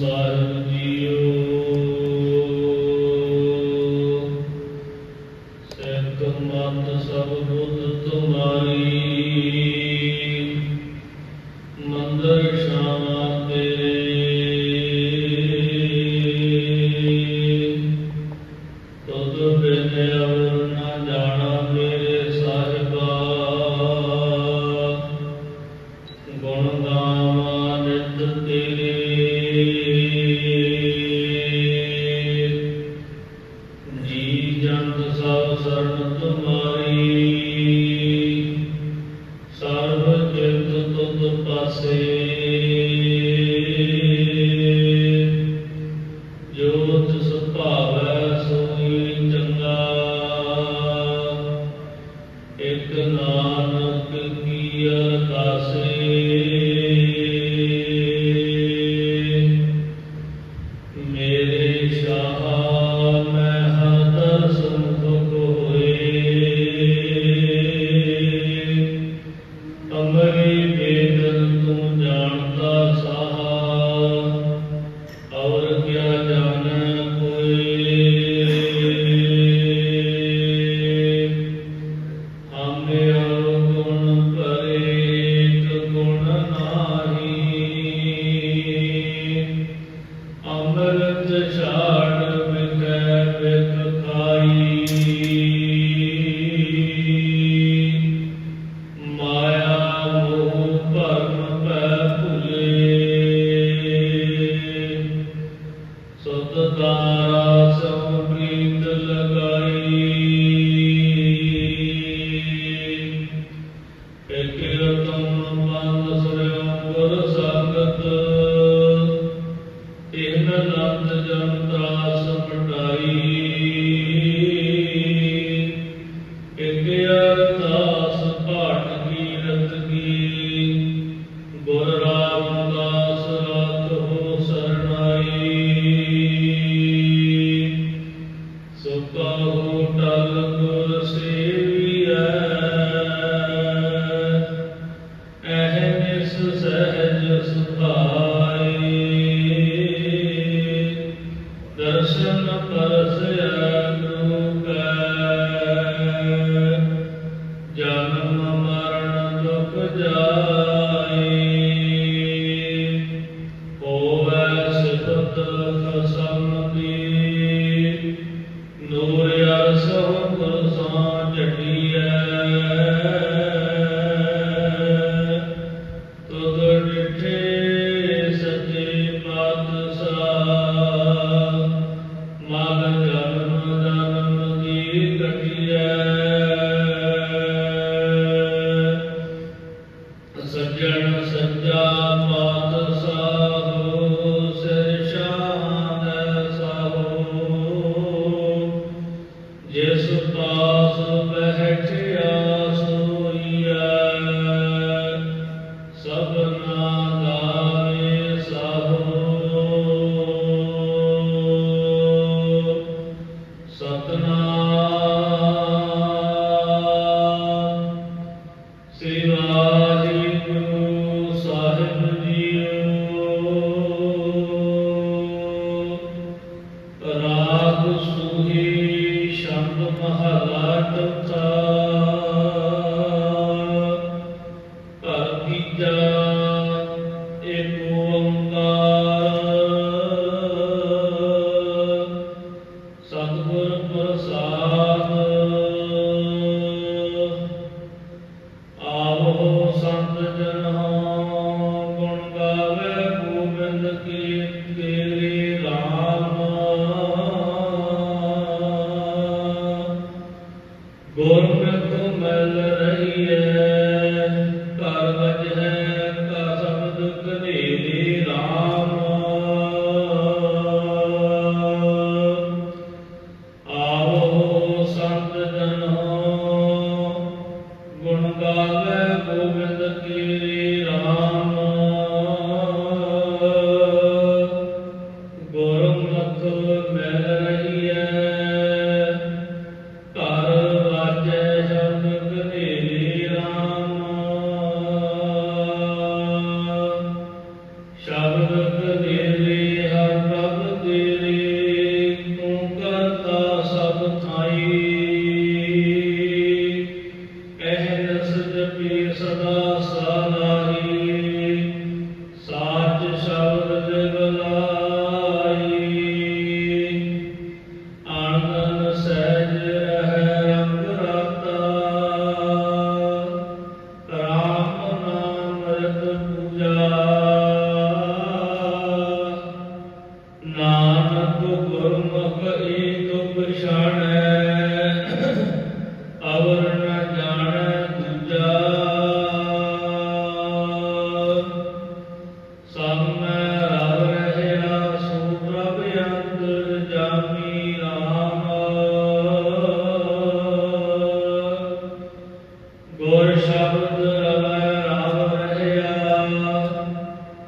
Sahib Of the better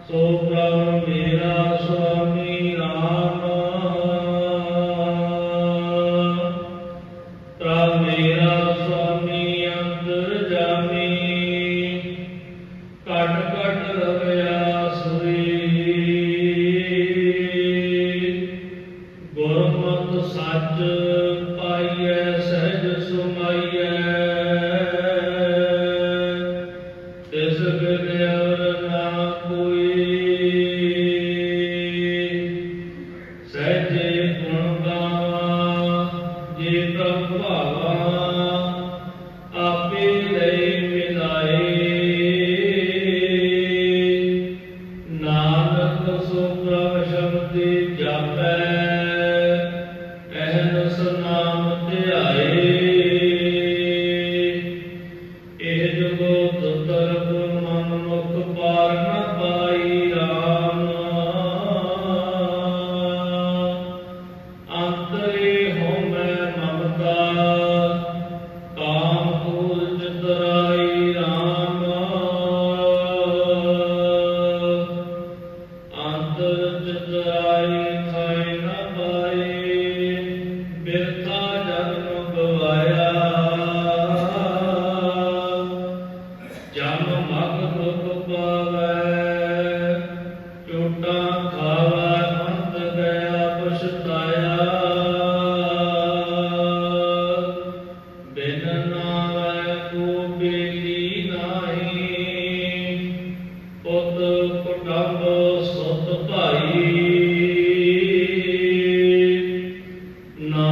So proud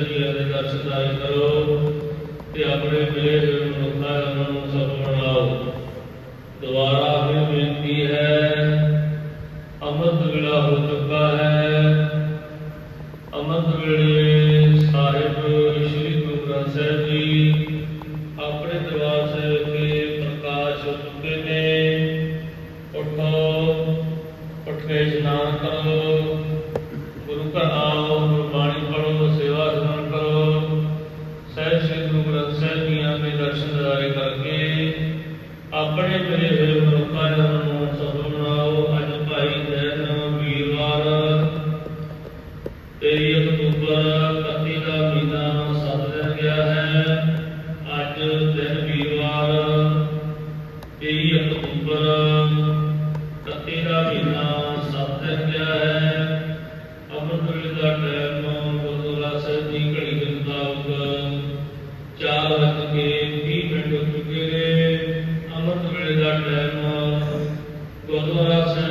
ਸ੍ਰੀ ਅਰੇ ਦਰਸ਼ਨ ਆਇ ਕਰੋ ਤੇ ਆਪਣੇ ਮਿਲੇ ਹੋਏ ਮਨੁੱਖਾਂ ਨੂੰ ਸਫਲ ਬਣਾਓ ਦੁਬਾਰਾ ਫਿਰ ਬੇਨਤੀ ਹੈ, ਅਮਰਤ ਵੇਲਾ ਹੋ ਚੁੱਕਾ ਹੈ। ਅਮਰਤ ਵੇਲੇ ਸਾਹਿਬ ਸ੍ਰੀ ਗੁਰੂ ਗ੍ਰੰਥ ਸਾਹਿਬ ਜੀ ਆਪਣੇ ਦਰਬਾਰ ਸਾਹਿਬ ਤੇ ਪ੍ਰਕਾਸ਼ ਹੋ ਚੁੱਕੇ ਨੇ। ਉਠੋ ਪਠੇ ਇਸ਼ਨਾਨ ਕਰੋ। ਉੱਪਰ ਕੱਤੀ ਦਾ ਮਹੀਨਾ ਸਾਧਿਆ ਗਿਆ ਹੈ ਅੱਜ ਦਿਨ ਵੀਰਵਾਰ 23 ਅਕਤੂਬਰ ਕੱਤੀ ਦਾ ਮਹੀਨਾ ਸਾਧਿਆ ਗਿਆ ਹੈ ਅੰਮ੍ਰਿਤ ਵੇਲੇ ਦਾ ਟਾਈਮ ਗੁਰਦੁਆਰਾ ਸਾਹਿਬ ਦੀ ਘੜੀ ਦੇ ਮੁਤਾਬਕ 4 ਵਜੇ ਕੇ 20 ਮਿੰਟ ਹੋ ਚੁੱਕੇ ਨੇ ਅੰਮ੍ਰਿਤ ਵੇਲੇ ਦਾ ਟਾਈਮ ਗੁਰਦੁਆਰਾ ਸਾਹਿਬ